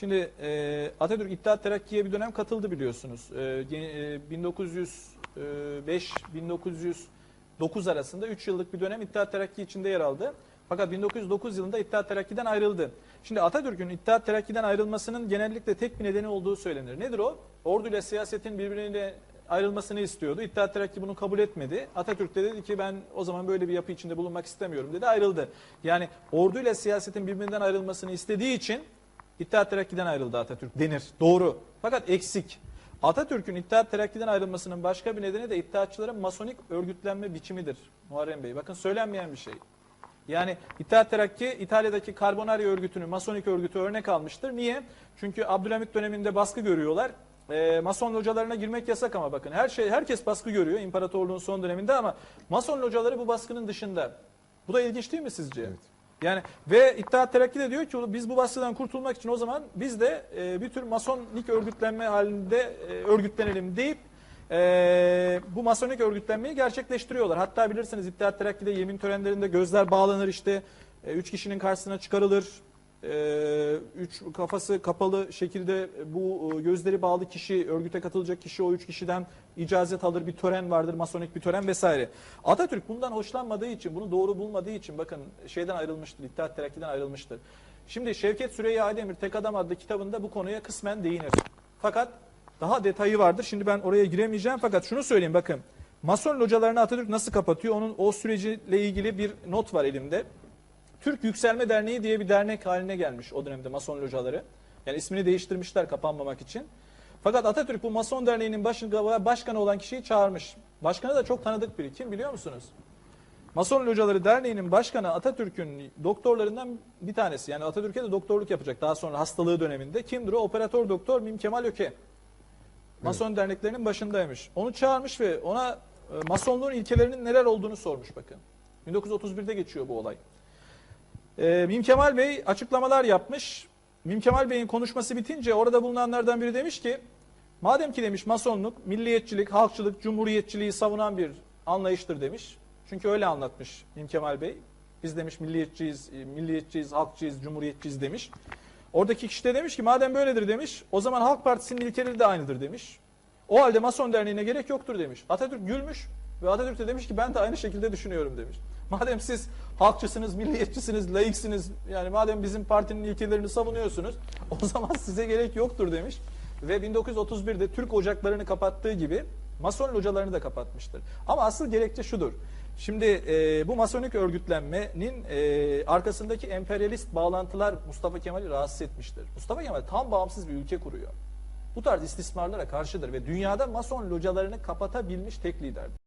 Şimdi e, Atatürk İttihat Terakki'ye bir dönem katıldı biliyorsunuz. E, ge- e, 1905-1909 arasında 3 yıllık bir dönem İttihat Terakki içinde yer aldı. Fakat 1909 yılında İttihat Terakki'den ayrıldı. Şimdi Atatürk'ün İttihat Terakki'den ayrılmasının genellikle tek bir nedeni olduğu söylenir. Nedir o? Orduyla siyasetin birbirine ayrılmasını istiyordu. İttihat Terakki bunu kabul etmedi. Atatürk de dedi ki ben o zaman böyle bir yapı içinde bulunmak istemiyorum dedi ayrıldı. Yani orduyla siyasetin birbirinden ayrılmasını istediği için İttihat Terakki'den ayrıldı Atatürk denir. Doğru. Fakat eksik. Atatürk'ün İttihat Terakki'den ayrılmasının başka bir nedeni de İttihatçıların masonik örgütlenme biçimidir. Muharrem Bey. Bakın söylenmeyen bir şey. Yani İttihat Terakki İtalya'daki Carbonari örgütünü, masonik örgütü örnek almıştır. Niye? Çünkü Abdülhamit döneminde baskı görüyorlar. Ee, mason localarına girmek yasak ama bakın her şey herkes baskı görüyor imparatorluğun son döneminde ama mason locaları bu baskının dışında. Bu da ilginç değil mi sizce? Yani ve İttihat Terakki de diyor ki biz bu baskıdan kurtulmak için o zaman biz de e, bir tür masonik örgütlenme halinde e, örgütlenelim deyip e, bu masonik örgütlenmeyi gerçekleştiriyorlar. Hatta bilirsiniz İttihat Terakki'de yemin törenlerinde gözler bağlanır işte e, üç kişinin karşısına çıkarılır. E, üç kafası kapalı şekilde bu e, gözleri bağlı kişi, örgüte katılacak kişi o üç kişiden icazet alır bir tören vardır, masonik bir tören vesaire. Atatürk bundan hoşlanmadığı için, bunu doğru bulmadığı için bakın şeyden ayrılmıştır, İttihat Terakki'den ayrılmıştır. Şimdi Şevket Süreyya Aydemir Tek Adam adlı kitabında bu konuya kısmen değinir. Fakat daha detayı vardır. Şimdi ben oraya giremeyeceğim fakat şunu söyleyeyim bakın. Mason localarını Atatürk nasıl kapatıyor? Onun o süreciyle ilgili bir not var elimde. Türk Yükselme Derneği diye bir dernek haline gelmiş o dönemde Mason locaları. Yani ismini değiştirmişler kapanmamak için. Fakat Atatürk bu Mason Derneği'nin başkanı olan kişiyi çağırmış. Başkanı da çok tanıdık biri. Kim biliyor musunuz? Mason Locaları Derneği'nin başkanı Atatürk'ün doktorlarından bir tanesi. Yani Atatürk'e de doktorluk yapacak daha sonra hastalığı döneminde. Kimdir o? Operatör doktor Mim Kemal Öke. Mason derneklerinin başındaymış. Onu çağırmış ve ona e, masonluğun ilkelerinin neler olduğunu sormuş bakın. 1931'de geçiyor bu olay. E, Mim Kemal Bey açıklamalar yapmış. Mim Kemal Bey'in konuşması bitince orada bulunanlardan biri demiş ki madem ki demiş masonluk milliyetçilik, halkçılık, cumhuriyetçiliği savunan bir anlayıştır demiş. Çünkü öyle anlatmış Mim Kemal Bey. Biz demiş milliyetçiyiz, e, milliyetçiyiz, halkçıyız, cumhuriyetçiyiz demiş. Oradaki kişi de demiş ki madem böyledir demiş o zaman Halk Partisi'nin ilkeleri de aynıdır demiş. O halde Mason Derneği'ne gerek yoktur demiş. Atatürk gülmüş ve Atatürk de demiş ki ben de aynı şekilde düşünüyorum demiş. Madem siz halkçısınız, milliyetçisiniz, laiksiniz yani madem bizim partinin ilkelerini savunuyorsunuz o zaman size gerek yoktur demiş. Ve 1931'de Türk ocaklarını kapattığı gibi Mason localarını da kapatmıştır. Ama asıl gerekçe şudur. Şimdi e, bu masonik örgütlenmenin e, arkasındaki emperyalist bağlantılar Mustafa Kemal'i rahatsız etmiştir. Mustafa Kemal tam bağımsız bir ülke kuruyor. Bu tarz istismarlara karşıdır ve dünyada mason localarını kapatabilmiş tek liderdir.